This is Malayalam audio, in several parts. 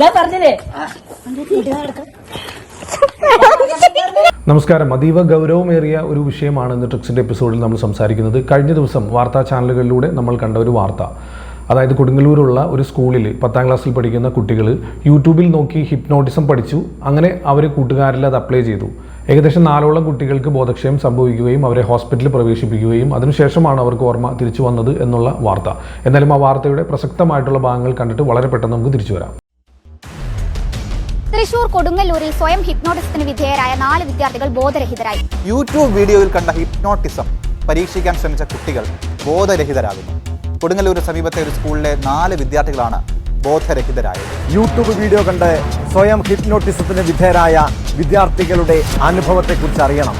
ഞാൻ പറഞ്ഞില്ലേ? നമസ്കാരം. അതീവ ഗൗരവമേറിയ ഒരു വിഷയമാണ് ഇന്ന് ട്രിക്സിന്റെ എപ്പിസോഡിൽ നമ്മൾ സംസാരിക്കുന്നത്. കഴിഞ്ഞ ദിവസം വാർത്താ ചാനലുകളിലൂടെ നമ്മൾ കണ്ട ഒരു വാർത്ത. അതായത് കൊടുങ്ങല്ലൂരുള്ള ഒരു സ്കൂളിൽ പത്താം ക്ലാസ്സിൽ പഠിക്കുന്ന കുട്ടികൾ യൂട്യൂബിൽ നോക്കി ഹിപ്നോട്ടിസം പഠിച്ചു. അങ്ങനെ അവർ കൂട്ടുകാരിൽ അത് അപ്ലൈ ചെയ്തു. ഏകദേശം നാലോളം കുട്ടികൾക്ക് ബോധക്ഷയം സംഭവിക്കുകയും അവരെ ഹോസ്പിറ്റലിൽ പ്രവേശിപ്പിക്കുകയും അതിനുശേഷമാണ് അവർക്ക് ഓർമ്മ തിരിച്ചു വന്നത് എന്നുള്ള വാർത്ത. എന്നാലും ആ വാർത്തയുടെ പ്രസക്തമായിട്ടുള്ള ഭാഗങ്ങൾ കണ്ടിട്ട് വളരെ പെട്ടെന്ന് നമുക്ക് തിരിച്ചു വരാം. തൃശൂർ കൊടുങ്ങല്ലൂരിൽ സ്വയം ഹിപ്നോട്ടിസത്തിന് വിധേയരായ നാല് വിദ്യാർത്ഥികൾ ബോധരഹിതരായി. യൂട്യൂബ് വീഡിയോയിൽ കണ്ട ഹിപ്നോട്ടിസം പരീക്ഷിക്കാൻ ശ്രമിച്ച കുട്ടികൾ ബോധരഹിതരാകുന്നു. കൊടുങ്ങല്ലൂർ സമീപത്തെ ഒരു സ്കൂളിലെ നാല് വിദ്യാർത്ഥികളാണ് ബോധരഹിതരായത്. യൂട്യൂബ് വീഡിയോ കണ്ട് സ്വയം ഹിപ്നോട്ടിസത്തിന് വിധേയരായ വിദ്യാർത്ഥികളുടെ അനുഭവത്തെക്കുറിച്ച് അറിയണം.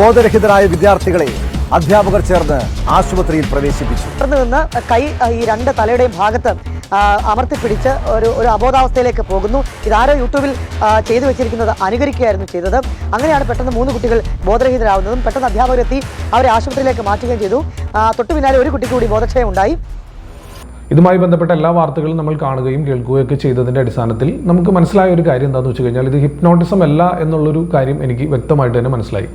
ബോധരഹിതരായ വിദ്യാർത്ഥികളെ അധ്യാപകർ ചേർന്ന് ആശുപത്രിയിൽ പ്രവേശിപ്പിച്ചു. തുടർന്ന് നിന്ന് കൈ ഈ രണ്ട് തലയുടെയും ഭാഗത്ത് അമർത്തി അമർത്തിപ്പിടിച്ച് ഒരു ഒരു അബോധാവസ്ഥയിലേക്ക് പോകുന്നു. ഇതാരോ യൂട്യൂബിൽ ചെയ്തു വെച്ചിരിക്കുന്നത് അനുകരിക്കുകയായിരുന്നു ചെയ്തത്. അങ്ങനെയാണ് പെട്ടെന്ന് മൂന്ന് കുട്ടികൾ ബോധരഹിതരാകുന്നതും പെട്ടെന്ന് അധ്യാപകരെത്തി അവരെ ആശുപത്രിയിലേക്ക് മാറ്റുകയും ചെയ്തു. തൊട്ടു പിന്നാലെ ഒരു കുട്ടിക്ക് കൂടി ബോധക്ഷയം ഉണ്ടായി. ഇതുമായി ബന്ധപ്പെട്ട എല്ലാ വാർത്തകളും നമ്മൾ കാണുകയും കേൾക്കുകയും ഒക്കെ ചെയ്തതിന്റെ അടിസ്ഥാനത്തിൽ നമുക്ക് മനസ്സിലായ ഒരു കാര്യം എന്താണെന്ന് വെച്ച് കഴിഞ്ഞാൽ ഇത് ഹിപ്നോട്ടിസം അല്ല എന്നുള്ളൊരു കാര്യം എനിക്ക് വ്യക്തമായിട്ട് തന്നെ മനസ്സിലായി.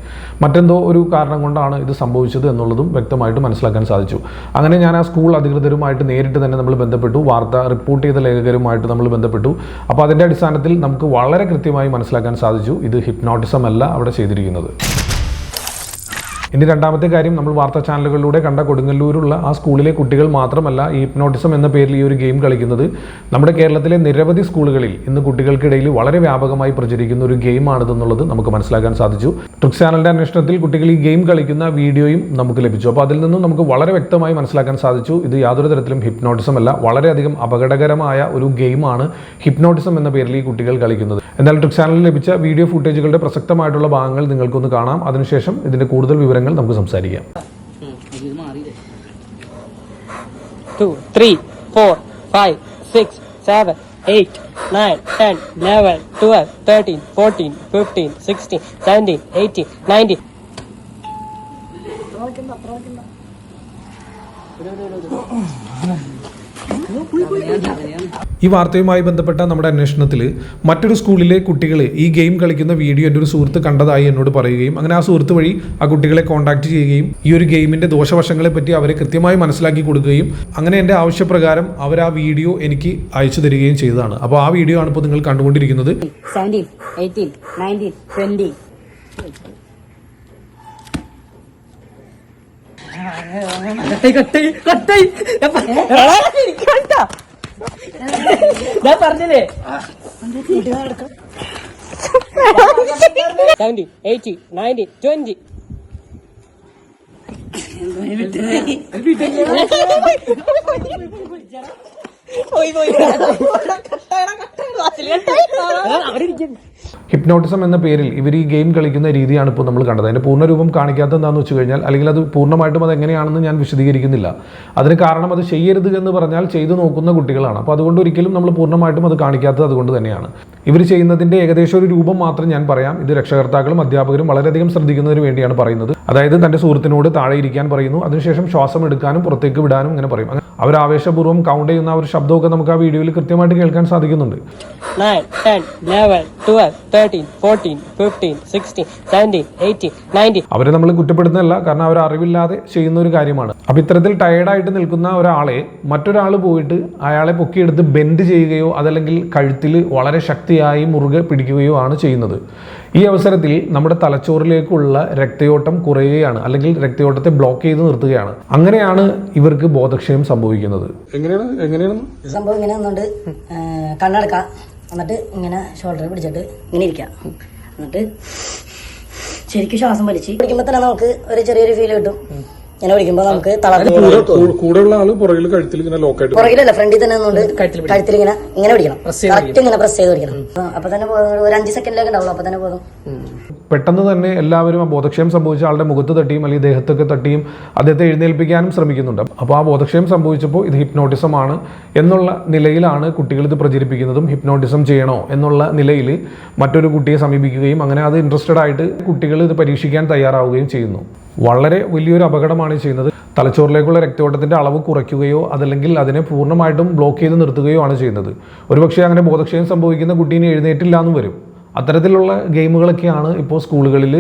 മറ്റെന്തോ ഒരു കാരണം കൊണ്ടാണ് ഇത് സംഭവിച്ചത് എന്നുള്ളതും വ്യക്തമായിട്ട് മനസ്സിലാക്കാൻ സാധിച്ചു. അങ്ങനെ ഞാൻ ആ സ്കൂൾ അധികൃതരുമായിട്ട് നേരിട്ട് തന്നെ നമ്മൾ ബന്ധപ്പെട്ടു വാർത്ത റിപ്പോർട്ട് ചെയ്ത ലേഖകരുമായിട്ട് നമ്മൾ ബന്ധപ്പെട്ടു. അപ്പോൾ അതിന്റെ അടിസ്ഥാനത്തിൽ നമുക്ക് വളരെ കൃത്യമായി മനസ്സിലാക്കാൻ സാധിച്ചു ഇത് ഹിപ്നോട്ടിസം അല്ല അവിടെ ചെയ്തിരിക്കുന്നത്. ഇനി രണ്ടാമത്തെ കാര്യം നമ്മൾ വാർത്താ ചാനലുകളിലൂടെ കണ്ട കൊടുങ്ങല്ലൂരുള്ള ആ സ്കൂളിലെ കുട്ടികൾ മാത്രമല്ല ഈ ഹിപ്നോട്ടിസം എന്ന പേരിൽ ഈ ഒരു ഗെയിം കളിക്കുന്നത്. നമ്മുടെ കേരളത്തിലെ നിരവധി സ്കൂളുകളിൽ ഇന്ന് കുട്ടികൾക്കിടയിൽ വളരെ വ്യാപകമായി പ്രചരിക്കുന്ന ഒരു ഗെയിമാണിതെന്നുള്ളത് നമുക്ക് മനസ്സിലാക്കാൻ സാധിച്ചു. ട്രിക്സ് ചാനലിന്റെ അന്വേഷണത്തിൽ കുട്ടികൾ ഈ ഗെയിം കളിക്കുന്ന വീഡിയോയും നമുക്ക് ലഭിച്ചു. അപ്പോൾ അതിൽ നിന്നും നമുക്ക് വളരെ വ്യക്തമായി മനസ്സിലാക്കാൻ സാധിച്ചു. ഇത് യാതൊരു തരത്തിലും ഹിപ്നോട്ടിസം അല്ല വളരെയധികം അപകടകരമായ ഒരു ഗെയിമാണ് ഹിപ്നോട്ടിസം എന്ന പേരിൽ ഈ കുട്ടികൾ കളിക്കുന്നത്. എന്നാൽ ട്രിക്സ് ചാനലിൽ ലഭിച്ച വീഡിയോ ഫുട്ടേജുകളുടെ പ്രസക്തമായിട്ടുള്ള ഭാഗങ്ങൾ നിങ്ങൾക്കൊന്ന് കാണാം. അതിനുശേഷം ഇതിന്റെ കൂടുതൽ വിവരങ്ങൾ നമുക്ക് സംസാരിക്കാം. Two three four five six seven eight nine ten eleven twelve thirteen fourteen fifteen sixteen seventeen eighteen nineteen അത്ര വയ്ക്കണ്ട അത്ര ഈ വാർത്തയുമായി ബന്ധപ്പെട്ട നമ്മുടെ അന്വേഷണത്തിൽ മറ്റൊരു സ്കൂളിലെ കുട്ടികൾ ഈ ഗെയിം കളിക്കുന്ന വീഡിയോ എന്റെ ഒരു സുഹൃത്ത് കണ്ടതായി എന്നോട് പറയുകയും അങ്ങനെ ആ സുഹൃത്ത് വഴി ആ കുട്ടികളെ കോൺടാക്ട് ചെയ്യുകയും ഈ ഒരു ഗെയിമിന്റെ ദോഷവശങ്ങളെ പറ്റി അവരെ കൃത്യമായി മനസ്സിലാക്കി കൊടുക്കുകയും അങ്ങനെ എന്റെ ആവശ്യപ്രകാരം അവർ ആ വീഡിയോ എനിക്ക് അയച്ചു തരികയും ചെയ്തതാണ്. അപ്പോൾ ആ വീഡിയോ ആണ് ഇപ്പോൾ നിങ്ങൾ കണ്ടുകൊണ്ടിരിക്കുന്നത് സെവന്റീൻ എയ്റ്റീൻ നയന്റീൻ ട്വന്റി കട്ടായി കട്ടായി കട്ടായി ഞാൻ പറഞ്ഞില്ലേ Seventeen, eighteen, nineteen, twenty. പോയി പോയി. ഹിപ്നോട്ടിസം എന്ന പേരിൽ ഇവർ ഈ ഗെയിം കളിക്കുന്ന രീതിയാണ് ഇപ്പോൾ നമ്മൾ കണ്ടത്. അതിന്റെ പൂർണരൂപം കാണിക്കാത്ത എന്താണെന്ന് വെച്ച് കഴിഞ്ഞാൽ അല്ലെങ്കിൽ അത് പൂർണമായിട്ടും അത് എങ്ങനെയാണെന്ന് ഞാൻ വിശദീകരിക്കുന്നില്ല. അതിന് കാരണം അത് ചെയ്യരുത് എന്ന് പറഞ്ഞാൽ ചെയ്തു നോക്കുന്ന കുട്ടികളാണ്. അപ്പോൾ അതുകൊണ്ട് ഒരിക്കലും നമ്മൾ പൂർണമായിട്ടും അത് കാണിക്കാത്തത് അതുകൊണ്ട് തന്നെയാണ്. ഇവർ ചെയ്യുന്നതിന്റെ ഏകദേശം ഒരു രൂപം മാത്രം ഞാൻ പറയാം. ഇത് രക്ഷകർത്താക്കളും അധ്യാപകരും വളരെയധികം ശ്രദ്ധിക്കുന്നതിന് വേണ്ടിയാണ് പറയുന്നത്. അതായത് തന്റെ സുഹൃത്തിനോട് താഴെ ഇരിക്കാൻ പറയുന്നു. അതിനുശേഷം ശ്വാസം എടുക്കാനും പുറത്തേക്ക് വിടാനും ഇങ്ങനെ പറയും. അവർ ആവേശപൂർവം കൗണ്ട് ചെയ്യുന്ന ഒരു ശബ്ദമൊക്കെ നമുക്ക് ആ വീഡിയോയിൽ കൃത്യമായിട്ട് കേൾക്കാൻ സാധിക്കുന്നുണ്ട്. അവരെ നമ്മൾ കുറ്റപ്പെടുത്തുന്നില്ല കാരണം അവർ അറിവില്ലാതെ ചെയ്യുന്ന ഒരു കാര്യമാണ്. അപ്പൊ ഇത്തരത്തിൽ ടയേർഡായിട്ട് നിൽക്കുന്ന ഒരാളെ മറ്റൊരാൾ പോയിട്ട് അയാളെ പൊക്കിയെടുത്ത് ബെൻഡ് ചെയ്യുകയോ അതല്ലെങ്കിൽ കഴുത്തിൽ വളരെ ശക്തിയായി മുറുകെ പിടിക്കുകയോ ആണ് ചെയ്യുന്നത്. ഈ അവസരത്തിൽ നമ്മുടെ തലച്ചോറിലേക്കുള്ള രക്തയോട്ടം കുറയുകയാണ് അല്ലെങ്കിൽ രക്തയോട്ടത്തെ ബ്ലോക്ക് ചെയ്ത് നിർത്തുകയാണ്. അങ്ങനെയാണ് ഇവർക്ക് ബോധക്ഷയം സംഭവിക്കുന്നത്. എങ്ങനെയാണ്? എങ്ങനെയാണ്? സംഭവം ഇങ്ങനെ നിന്നുകൊണ്ട് കണ്ണടക്കുക എന്നിട്ട് ഇങ്ങനെ ഷോൾഡർ പിടിച്ചിട്ട് ഇങ്ങനെ ഇരിക്കാം. എന്നിട്ട് ശരിക്കും ശ്വാസം വലിച്ച്. പിടിക്കുമ്പോൾ തന്നെ നമുക്ക് ഒരു ചെറിയൊരു ഫീൽ കിട്ടും. ഇങ്ങനെ പിടിക്കുമ്പോ നമുക്ക് തളർന്നു കൂടെയുള്ള ആൾ പുറകിൽ കഴുത്തിൽ ഇങ്ങനെ ലോക്കായിട്ട് പുറകിലല്ല ഫ്രണ്ടിൽ തന്നെ നിന്നുകൊണ്ട് കഴുത്തിൽ ഇങ്ങനെ ഇങ്ങനെ പിടിക്കണം. കറക്റ്റ് ഇങ്ങനെ പ്രസ് ചെയ്ത് പിടിക്കണം. അപ്പൊ തന്നെ. ഒരു അഞ്ച് സെക്കൻഡിലേക്ക് ഉണ്ടാവുള്ളൂ. അപ്പൊ തന്നെ പോകും. പെട്ടെന്ന് തന്നെ എല്ലാവരും ആ ബോധക്ഷയം സംഭവിച്ച ആളുടെ മുഖത്ത് തട്ടിയും അല്ലെങ്കിൽ ദേഹത്തൊക്കെ തട്ടിയും അദ്ദേഹത്തെ എഴുന്നേൽപ്പിക്കാനും ശ്രമിക്കുന്നുണ്ട്. അപ്പോൾ ആ ബോധക്ഷയം സംഭവിച്ചപ്പോൾ ഇത് ഹിപ്നോട്ടിസം ആണ് എന്നുള്ള നിലയിലാണ് കുട്ടികൾ ഇത് പ്രചരിപ്പിക്കുന്നതും. ഹിപ്നോട്ടിസം ചെയ്യണോ എന്നുള്ള നിലയിൽ മറ്റൊരു കുട്ടിയെ സമീപിക്കുകയും അങ്ങനെ അത് ഇൻട്രസ്റ്റഡ് ആയിട്ട് കുട്ടികൾ ഇത് പരീക്ഷിക്കാൻ തയ്യാറാവുകയും ചെയ്യുന്നു. വളരെ വലിയൊരു അപകടമാണ് ചെയ്യുന്നത്. തലച്ചോറിലേക്കുള്ള രക്തയോട്ടത്തിന്റെ അളവ് കുറയ്ക്കുകയോ അതല്ലെങ്കിൽ അതിനെ പൂർണമായിട്ടും ബ്ലോക്ക് ചെയ്ത് നിർത്തുകയോ ആണ് ചെയ്യുന്നത്. ഒരുപക്ഷെ അങ്ങനെ ബോധക്ഷയം സംഭവിക്കുന്ന കുട്ടീനെ എഴുന്നേറ്റില്ല എന്നും വരും. അത്തരത്തിലുള്ള ഗെയിമുകളൊക്കെയാണ് ഇപ്പോൾ സ്കൂളുകളിൽ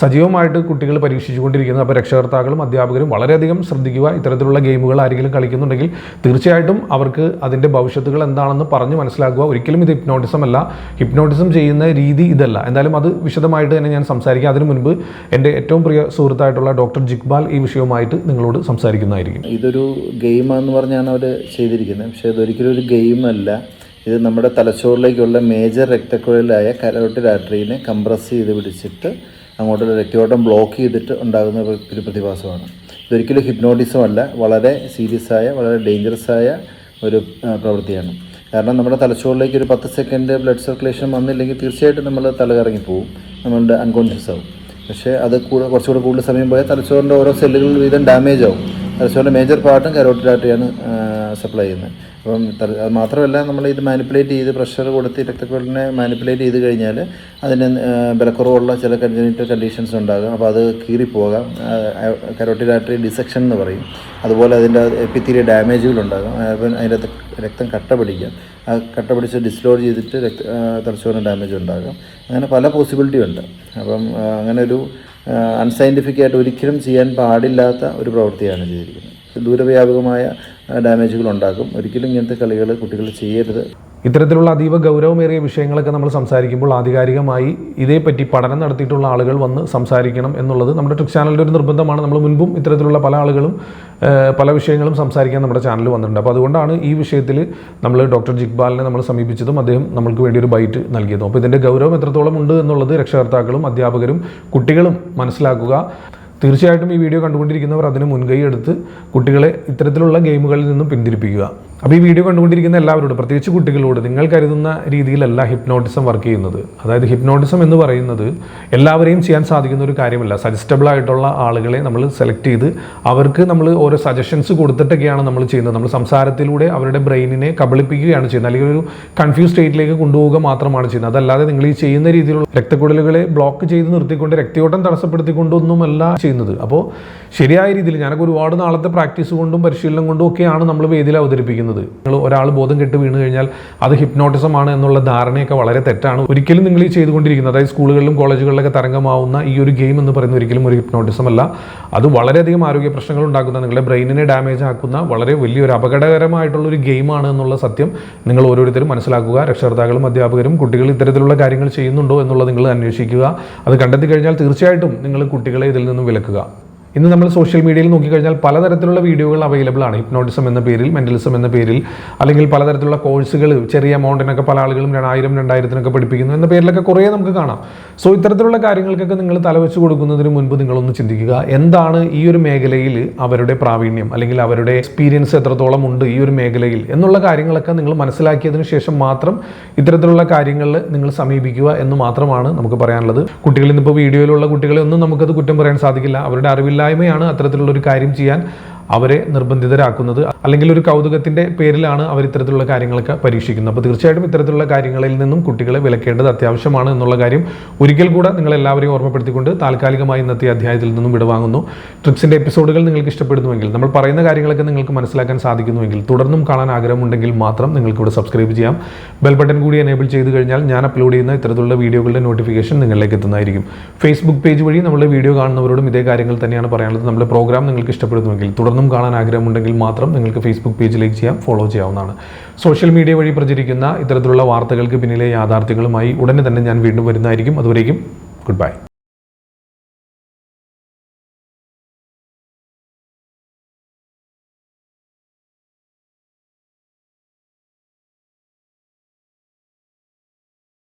സജീവമായിട്ട് കുട്ടികൾ പരീക്ഷിച്ചുകൊണ്ടിരിക്കുന്നത്. അപ്പോൾ രക്ഷകർത്താക്കളും അധ്യാപകരും വളരെയധികം ശ്രദ്ധിക്കുക. ഇത്തരത്തിലുള്ള ഗെയിമുകൾ ആരെങ്കിലും കളിക്കുന്നുണ്ടെങ്കിൽ തീർച്ചയായിട്ടും അവർക്ക് അതിന്റെ ഭവിഷ്യത്തുകൾ എന്താണെന്ന് പറഞ്ഞ് മനസ്സിലാക്കുക. ഒരിക്കലും ഇത് ഹിപ്നോട്ടിസം അല്ല. ഹിപ്നോട്ടിസം ചെയ്യുന്ന രീതി ഇതല്ല. എന്തായാലും അത് വിശദമായിട്ട് തന്നെ ഞാൻ സംസാരിക്കാം. അതിനു മുൻപ് എന്റെ ഏറ്റവും പ്രിയ സുഹൃത്തായിട്ടുള്ള ഡോക്ടർ ജിഗ്ബാൽ ഈ വിഷയവുമായിട്ട് നിങ്ങളോട് സംസാരിക്കുന്നതായിരിക്കും. ഇതൊരു ഗെയിമാന്ന് പറഞ്ഞാണ് അവർ ചെയ്തിരിക്കുന്നത്. പക്ഷേ ഇതൊരിക്കലും ഒരു ഗെയിമല്ല. ഇത് നമ്മുടെ തലച്ചോറിലേക്കുള്ള മേജർ രക്തക്കുഴലായ കരോട്ടിഡ് ആർട്ടറിനെ കംപ്രസ് ചെയ്ത് പിടിച്ചിട്ട് അങ്ങോട്ടുള്ള രക്തയോട്ടം ബ്ലോക്ക് ചെയ്തിട്ട് ഉണ്ടാകുന്ന ഒരു പ്രതിഭാസമാണ്. ഇതൊരിക്കലും ഹിപ്നോട്ടിസം അല്ല വളരെ സീരിയസ് ആയ വളരെ ഡേഞ്ചറസ് ആയ ഒരു പ്രവൃത്തിയാണ്. കാരണം നമ്മുടെ തലച്ചോറിലേക്ക് ഒരു പത്ത് സെക്കൻഡ് ബ്ലഡ് സർക്കുലേഷൻ വന്നില്ലെങ്കിൽ തീർച്ചയായിട്ടും നമ്മൾ തലകറങ്ങി കറങ്ങിപ്പോവും നമ്മളുടെ അൺകോൺഷ്യസ് ആവും. പക്ഷേ അത് കൂടെ കുറച്ചുകൂടെ കൂടുതൽ സമയം പോയാൽ തലച്ചോറിന്റെ ഓരോ സെല്ലുകൾ വീതം ഡാമേജ് ആവും. തലച്ചോറിന്റെ മേജർ പാർട്ടും കരോട്ടിഡ് ആർട്ടറിയാണ് സപ്ലൈ ചെയ്യുന്നത്. അപ്പം അത് മാത്രമല്ല നമ്മൾ ഇത് മാനിപ്പുലേറ്റ് ചെയ്ത് പ്രഷർ കൊടുത്ത് രക്തക്കുഴലിനെ മാനിപ്പുലേറ്റ് ചെയ്ത് കഴിഞ്ഞാൽ അതിന് ബലക്കുറവുള്ള ചില കൺജനിറ്റൽ കണ്ടീഷൻസ് ഉണ്ടാകും. അപ്പോൾ അത് കീറിപ്പോകാം. കരോട്ടിഡ് ആർട്ടറി ഡിസെക്ഷൻ എന്ന് പറയും. അതുപോലെ അതിന്റെ എപ്പിത്തീരിയ ഡാമേജുകളുണ്ടാകും അപ്പം അതിന്റെ രക്തം കട്ട പിടിക്കാം. ആ കട്ട പിടിച്ച് ഡിസ്ലോഡ് ചെയ്തിട്ട് രക്ത തലച്ചോറിന് ഡാമേജ് ഉണ്ടാകാം. അങ്ങനെ പല പോസിബിലിറ്റി ഉണ്ട്. അപ്പം അങ്ങനെ ഒരു അൺസയന്റിഫിക് ആയിട്ട് ഒരിക്കലും ചെയ്യാൻ പാടില്ലാത്ത ഒരു പ്രവൃത്തിയാണ് ചെയ്തിരിക്കുന്നത്. ദൂരവ്യാപകമായ ഡാമേജുകൾ ഉണ്ടാക്കും ഒരിക്കലും ഇങ്ങനത്തെ കളികൾ കുട്ടികൾ ചെയ്യരുത്. ഇത്തരത്തിലുള്ള അതീവ ഗൗരവമേറിയ വിഷയങ്ങളൊക്കെ നമ്മൾ സംസാരിക്കുമ്പോൾ ആധികാരികമായി ഇതേപ്പറ്റി പഠനം നടത്തിയിട്ടുള്ള ആളുകൾ വന്ന് സംസാരിക്കണം എന്നുള്ളത് നമ്മുടെ ട്രിക് ചാനലിന്റെ ഒരു നിർബന്ധമാണ്. നമ്മൾ മുൻപും ഇത്തരത്തിലുള്ള പല ആളുകളും പല വിഷയങ്ങളും സംസാരിക്കാൻ നമ്മുടെ ചാനൽ വന്നിട്ടുണ്ട്. അപ്പോൾ അതുകൊണ്ടാണ് ഈ വിഷയത്തിൽ നമ്മൾ ഡോക്ടർ ജിക്ബാലിനെ നമ്മൾ സമീപിച്ചതും അദ്ദേഹം നമ്മൾക്ക് വേണ്ടി ഒരു ബൈറ്റ് നൽകിയതും. അപ്പോൾ ഇതിന്റെ ഗൗരവം എത്രത്തോളം ഉണ്ട് എന്നുള്ളത് രക്ഷകർത്താക്കളും അധ്യാപകരും കുട്ടികളും മനസ്സിലാക്കുക. തീർച്ചയായിട്ടും ഈ വീഡിയോ കണ്ടുകൊണ്ടിരിക്കുന്നവർ അതിന് മുൻകൈ എടുത്ത് കുട്ടികളെ ഇത്തരത്തിലുള്ള ഗെയിമുകളിൽ നിന്നും പിന്തിരിപ്പിക്കുക. അപ്പോൾ ഈ വീഡിയോ കണ്ടുകൊണ്ടിരിക്കുന്ന എല്ലാവരോടും പ്രത്യേകിച്ച് കുട്ടികളോട് നിങ്ങൾ കരുതുന്ന രീതിയിലല്ല ഹിപ്നോട്ടിസം വർക്ക് ചെയ്യുന്നത്. അതായത് ഹിപ്നോട്ടിസം എന്ന് പറയുന്നത് എല്ലാവരെയും ചെയ്യാൻ സാധിക്കുന്ന ഒരു കാര്യമല്ല. സജസ്റ്റബിൾ ആയിട്ടുള്ള ആളുകളെ നമ്മൾ സെലക്ട് ചെയ്ത് അവർക്ക് നമ്മൾ ഓരോ സജഷൻസ് കൊടുത്തിട്ടൊക്കെയാണ് നമ്മൾ ചെയ്യുന്നത്. നമ്മൾ സംസാരത്തിലൂടെ അവരുടെ ബ്രെയിനിനെ കബളിപ്പിക്കുകയാണ് ചെയ്യുന്നത്. അല്ലെങ്കിൽ ഒരു കൺഫ്യൂസ് സ്റ്റേറ്റിലേക്ക് കൊണ്ടുപോവുക മാത്രമാണ് ചെയ്യുന്നത്. അതല്ലാതെ നിങ്ങൾ ഈ ചെയ്യുന്ന രീതിയിലുള്ള രക്തക്കുഴലുകളെ ബ്ലോക്ക് ചെയ്ത് നിർത്തിക്കൊണ്ട് രക്തയോട്ടം തടസ്സപ്പെടുത്തിക്കൊണ്ടൊന്നുമല്ല ചെയ്യുന്നത്. അപ്പോൾ ശരിയായ രീതിയിൽ ഞാനൊക്കെ ഒരുപാട് നാളത്തെ പ്രാക്ടീസ് കൊണ്ടും പരിശീലനം കൊണ്ടും ഒക്കെയാണ് നമ്മൾ വേദിയിൽ അവതരിപ്പിക്കുന്നത്. നിങ്ങൾ ഒരാൾ ബോധം കെട്ട് വീണ് കഴിഞ്ഞാൽ അത് ഹിപ്നോട്ടിസം ആണ് എന്നുള്ള ധാരണയൊക്കെ വളരെ തെറ്റാണ്. ഒരിക്കലും നിങ്ങൾ ഈ ചെയ്തുകൊണ്ടിരിക്കുന്നത് അതായത് സ്കൂളുകളിലും കോളേജുകളിലൊക്കെ തരംഗമാവുന്ന ഈ ഒരു ഗെയിം എന്ന് പറയുന്ന ഒരിക്കലും ഒരു ഹിപ്നോട്ടിസം അല്ല. അത് വളരെയധികം ആരോഗ്യ പ്രശ്നങ്ങൾ ഉണ്ടാക്കുന്ന നിങ്ങളുടെ ബ്രെയിനിനെ ഡാമേജ് ആക്കുന്ന വളരെ വലിയൊരു അപകടകരമായിട്ടുള്ള ഒരു ഗെയിമാണ് എന്നുള്ള സത്യം നിങ്ങൾ ഓരോരുത്തരും മനസ്സിലാക്കുക. രക്ഷകർത്താക്കളും അധ്യാപകരും കുട്ടികൾ ഇത്തരത്തിലുള്ള കാര്യങ്ങൾ ചെയ്യുന്നുണ്ടോ എന്നുള്ളത് നിങ്ങൾ അന്വേഷിക്കുക. അത് കണ്ടെത്തി കഴിഞ്ഞാൽ തീർച്ചയായിട്ടും നിങ്ങൾ കുട്ടികളെ ഇതിൽ നിന്നും വിലക്കുക. ഇന്ന് നമ്മൾ സോഷ്യൽ മീഡിയയിൽ നോക്കിക്കഴിഞ്ഞാൽ പലതരത്തിലുള്ള വീഡിയോകൾ അവൈലബിൾ ആണ്. ഹിപ്നോട്ടിസം എന്ന പേരിൽ മെന്റലിസം എന്ന പേരിൽ അല്ലെങ്കിൽ പലതരത്തിലുള്ള കോഴ്സുകൾ ചെറിയ എമൗണ്ടിനൊക്കെ പല ആളുകളും രണ്ടായിരം രണ്ടായിരത്തിനൊക്കെ പഠിപ്പിക്കുന്നു എന്ന പേരിലൊക്കെ കുറേ നമുക്ക് കാണാം. സോ ഇത്തരത്തിലുള്ള കാര്യങ്ങൾക്കൊക്കെ നിങ്ങൾ തലവെച്ച് കൊടുക്കുന്നതിന് മുൻപ് നിങ്ങളൊന്ന് ചിന്തിക്കുക എന്താണ് ഈ ഒരു മേഖലയിൽ അവരുടെ പ്രാവീണ്യം അല്ലെങ്കിൽ അവരുടെ എക്സ്പീരിയൻസ് എത്രത്തോളം ഉണ്ട് ഈ ഒരു മേഖലയിൽ എന്നുള്ള കാര്യങ്ങളൊക്കെ നിങ്ങൾ മനസ്സിലാക്കിയതിന് ശേഷം മാത്രം ഇത്തരത്തിലുള്ള കാര്യങ്ങളിൽ നിങ്ങൾ സമീപിക്കുക എന്ന് മാത്രമാണ് നമുക്ക് പറയാനുള്ളത്. കുട്ടികളിൽ ഇന്നിപ്പോൾ വീഡിയോയിലുള്ള കുട്ടികളെ ഒന്നും നമുക്കത് കുറ്റം പറയാൻ സാധിക്കില്ല. അവരുടെ അറിവില്ലായ്മയാണ് അത്തരത്തിലുള്ള ഒരു കാര്യം ചെയ്യാൻ അവരെ നിർബന്ധിതരാക്കുന്നത് അല്ലെങ്കിൽ ഒരു കൗതുകത്തിന്റെ പേരിലാണ് അവർ ഇത്തരത്തിലുള്ള കാര്യങ്ങളൊക്കെ പരീക്ഷിക്കുന്നത്. അപ്പോൾ തീർച്ചയായിട്ടും ഇത്തരത്തിലുള്ള കാര്യങ്ങളിൽ നിന്നും കുട്ടികളെ വിലക്കേണ്ടത് അത്യാവശ്യമാണ് എന്നുള്ള കാര്യം ഒരിക്കൽ കൂടെ നിങ്ങൾ എല്ലാവരെയും ഓർമ്മപ്പെടുത്തിക്കൊണ്ട് താൽക്കാലികമായി ഇന്നത്തെ അധ്യായത്തിൽ നിന്നും വിടവാങ്ങുന്നു. ട്രിക്സിന്റെ എപ്പിസോഡുകൾ നിങ്ങൾക്ക് ഇഷ്ടപ്പെടുന്നുവെങ്കിൽ നമ്മൾ പറയുന്ന കാര്യങ്ങളൊക്കെ നിങ്ങൾക്ക് മനസ്സിലാക്കാൻ സാധിക്കുന്നുവെങ്കിൽ തുടർന്നും കാണാൻ ആഗ്രഹമുണ്ടെങ്കിൽ മാത്രം നിങ്ങൾക്ക് ഇവിടെ സബ്സ്ക്രൈബ് ചെയ്യാം. ബെൽ ബട്ടൺ കൂടി എനേബിൾ ചെയ്ത് കഴിഞ്ഞാൽ ഞാൻ അപ്ലോഡ് ചെയ്യുന്ന ഇത്തരത്തിലുള്ള വീഡിയോകളുടെ നോട്ടിഫിക്കേഷൻ നിങ്ങളിലേക്ക് എത്തുന്നതായിരിക്കും. ഫേസ്ബുക്ക് പേജ് വഴി നമ്മുടെ വീഡിയോ കാണുന്നവരോടും ഇതേ കാര്യങ്ങൾ തന്നെയാണ് പറയാനുള്ളത്. നമ്മുടെ പ്രോഗ്രാം നിങ്ങൾക്ക് ഇഷ്ടപ്പെടുന്നുവെങ്കിൽ തുടർന്നും കാണാൻ ആഗ്രഹമുണ്ടെങ്കിൽ മാത്രം നിങ്ങൾക്ക് ഫേസ്ബുക്ക് പേജിലേക്ക് ചെയ്യാം ഫോളോ ചെയ്യാവുന്നതാണ്. സോഷ്യൽ മീഡിയ വഴി പ്രചരിക്കുന്ന ഇത്തരത്തിലുള്ള വാർത്തകൾക്ക് പിന്നിലെ യാഥാർത്ഥ്യങ്ങളുമായി ഉടനെ തന്നെ ഞാൻ വീണ്ടും വരുന്നതായിരിക്കും. അതുവരേക്കും ഗുഡ് ബൈ